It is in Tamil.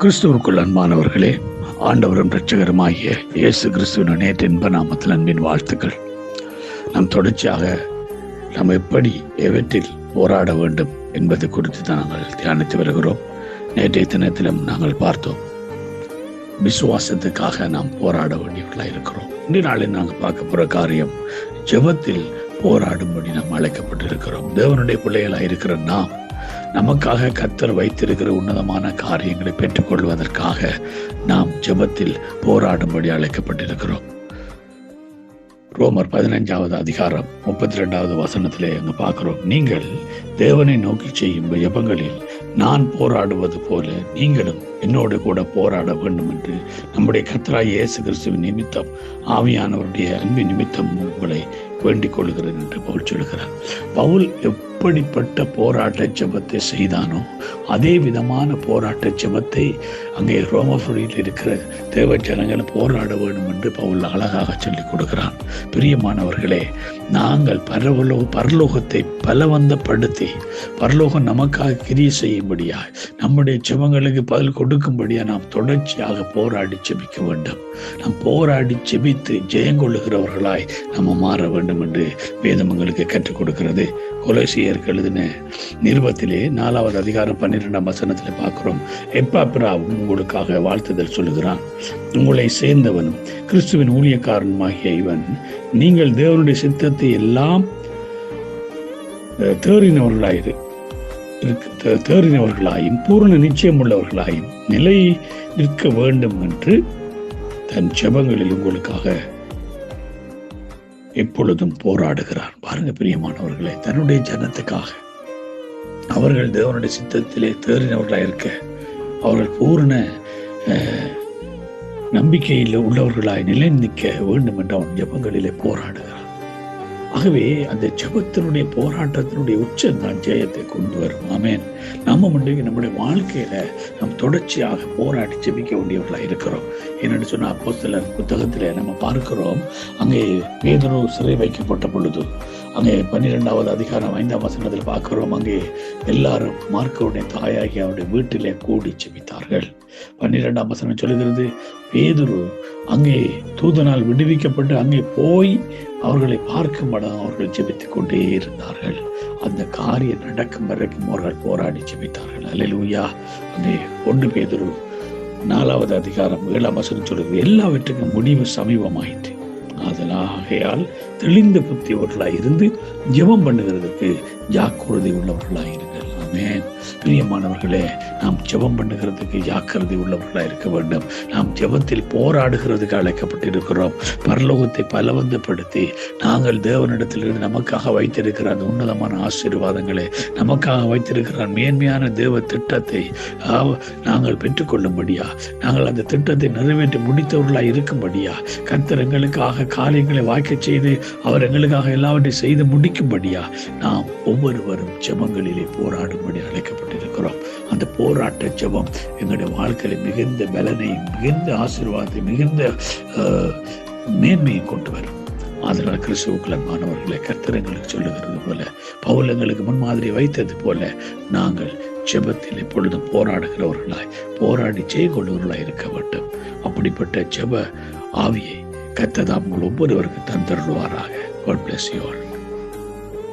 கிறிஸ்துவுக்குள் அன்பானவர்களே ஆண்டவரும் இரட்சகருமாகிய இயேசு கிறிஸ்துவின் நேற்று இன்ப நாமத்தில் அன்பின் வாழ்த்துக்கள். நாம் தொடர்ச்சியாக நாம் எப்படி எவற்றில் போராட வேண்டும் என்பது குறித்து தான் நாங்கள் தியானித்து வருகிறோம். நேற்றைய தினத்திலும் நாங்கள் பார்த்தோம். விசுவாசத்துக்காக நாம் போராட வேண்டியவர்களாக இருக்கிறோம். இன்றைய நாளில் நாங்கள் பார்க்க போகிற காரியம் ஜெபத்தில் போராடும்படி நாம் அழைக்கப்பட்டிருக்கிறோம். தேவனுடைய பிள்ளைகளாக இருக்கிற நாம் நமக்காக கத்தர் வைத்திருக்கிற உன்னதமான காரியங்களை பெற்றுக்கொள்வதற்காக நாம் ஜபத்தில் போராடும்படி அழைக்கப்பட்டிருக்கிறோம். ரோமர் பதினஞ்சாவது அதிகாரம் முப்பத்தி ரெண்டாவது வசனத்திலே அங்கு பார்க்கிறோம். நீங்கள் தேவனை நோக்கி செய்யும் ஜபங்களில் நான் போராடுவது போல நீங்களும் என்னோடு கூட போராட வேண்டும் என்று நம்முடைய கத்ராய் இயேசு கிறிஸ்துவின் நிமித்தம் ஆவியானவருடைய அன்பின் நிமித்தம் உங்களை வேண்டிக் கொள்கிறேன் என்று பவுல் சொல்கிறார் பவுல் எப்படிப்பட்ட போராட்ட ஜபத்தை செய்தானோ அதே விதமான போராட்ட ஜபத்தை அங்கே ரோமபுரியில் இருக்கிற தேவ ஜனங்களை போராட வேண்டும் என்று பவுல் அழகாக சொல்லிக் கொடுக்கிறான். பிரியமானவர்களே நாங்கள் பரவலோ பரலோகத்தை பலவந்தப்படுத்தி பரலோகம் நமக்காக கிரிய செய்யும்படியாய் நம்முடைய ஜபங்களுக்கு பதில் கொடுக்கும்படியா நாம் தொடர்ச்சியாக போராடி ஜெபிக்க வேண்டும். நாம் போராடி ஜெபித்து ஜெயங்கொள்ளுகிறவர்களாய் நம்ம மாற வேண்டும் என்று வேதம் கற்றுக் கொடுக்கிறது. கொலசியருக்கு எழுதின நிருபத்திலே நாலாவது அதிகாரம் பன்னிரெண்டாம் வசனத்தில் பார்க்கிறோம். எப்பாப்பிராவும் உங்களுக்காக வாழ்த்துதல் சொல்லுகிறான். உங்களை சேர்ந்தவனும் கிறிஸ்துவின் ஊழியக்காரனுமாகிய இவன் நீங்கள் தேவனுடைய சித்தத்தை எல்லாம் தேறினவர்களாயிரு தேறினவர்களாயும் பூர்ண நிச்சயம் உள்ளவர்களாயும் நிலை நிற்க வேண்டும் என்று தன் ஜெபங்களில் உங்களுக்காக எப்பொழுதும் போராடுகிறார். பாருங்க பிரியமானவர்களே தன்னுடைய ஜனத்துக்காக. அவர்கள் தேவனுடைய சித்தத்திலே தேறினவர்களாக இருக்க அவர்கள் பூர்ண நம்பிக்கையில் உள்ளவர்களாய் நிலை நிற்க வேண்டும் என்று அவன் ஜபங்களிலே போராடுகிறார் ஆகவே அந்த ஜபத்தினுடைய போராட்டத்தினுடைய உச்ச நான் ஜெயத்தை கொண்டு வரும். ஆமேன். நம்ம முன்னைக்கு நம்முடைய வாழ்க்கையில நாம் தொடர்ச்சியாக போராடி ஜெபிக்க வேண்டியவர்களாக இருக்கிறோம். என்னென்னு சொன்னால் அப்போ சிலர் புத்தகத்தில் நம்ம பார்க்கிறோம். அங்கே பேதனு சிறை வைக்கப்பட்ட பொழுது அங்கே பன்னிரெண்டாவது அதிகாரம் ஐந்தாம் வசனத்தில் பார்க்கிறோம். அங்கே எல்லாரும் மார்க்கருடைய தாயாகி அவருடைய வீட்டிலே கூடி செபித்தார்கள் பன்னிரெண்டாம் வசனம் சொல்லுகிறது பேதுரு அங்கே தூதனால் விடுவிக்கப்பட்டு அங்கே போய் அவர்களை பார்க்கும் படம் அவர்கள் ஜெபித்துக் கொண்டே இருந்தார்கள். அந்த காரியம் நடக்கும் வரைக்கும் அவர்கள் போராடி ஜெபித்தார்கள். அல்லூயா அங்கே ஒன்று பேதுரு நாலாவது அதிகாரம் ஏழாம் வசனம் சொல்லுது எல்லாவற்றுக்கும் முடிவு சமீபமாயிற்று. அதனாகையால் தெளிந்த புத்தியவர்களாக இருந்து ஜெபம் பண்ணுகிறதுக்கு ஜாக்கிரதை உள்ளவர்களாக இருங்கள் பிரியமானவர்களே நாம் ஜெபம் பண்ணுகிறதுக்கு ஜாக்கிரதை உள்ளவர்களாக இருக்க வேண்டும். நாம் ஜெபத்தில் போராடுகிறதுக்கு அழைக்கப்பட்டிருக்கிறோம். பரலோகத்தை பலவந்தப்படுத்தி நாங்கள் தேவனிடத்திலிருந்து நமக்காக வைத்திருக்கிற அந்த உன்னதமான ஆசீர்வாதங்களை நமக்காக வைத்திருக்கிற மேன்மையான தேவ திட்டத்தை நாங்கள் பெற்றுக்கொள்ளும்படியா நாங்கள் அந்த திட்டத்தை நிறைவேற்றி முடித்தவர்களாக இருக்கும்படியா கர்த்தர் எங்களுக்காக காரியங்களை வாய்க்க செய்து அவர் எங்களுக்காக எல்லாவற்றையும் செய்து முடிக்கும்படியா நாம் ஒவ்வொருவரும் ஜெபங்களிலே போராடும்படி அழைக்கப்பட்டிருக்கிறோம். அந்த போராட்ட ஜபம் எங்களுடைய வாழ்க்கையில் மிகுந்த பலனை மிகுந்த ஆசீர்வாதத்தை மிகுந்த மேன்மையை கொண்டு வரும். அதனால் கிறிஸ்துவுக்குள்ள மாணவர்களை கர்த்தரங்களுக்கு சொல்லுகிறது போல பவுல் எங்களுக்கு முன்மாதிரி வைத்தது போல நாங்கள் ஜெபத்தில் எப்பொழுதும் போராடுகிறவர்களாய் போராடி செய்கொள்வர்களாய் இருக்க வேண்டும். அப்படிப்பட்ட ஜெப ஆவியை கத்ததாம் ஒவ்வொருவருக்கு தந்தருவாராக. God bless you all.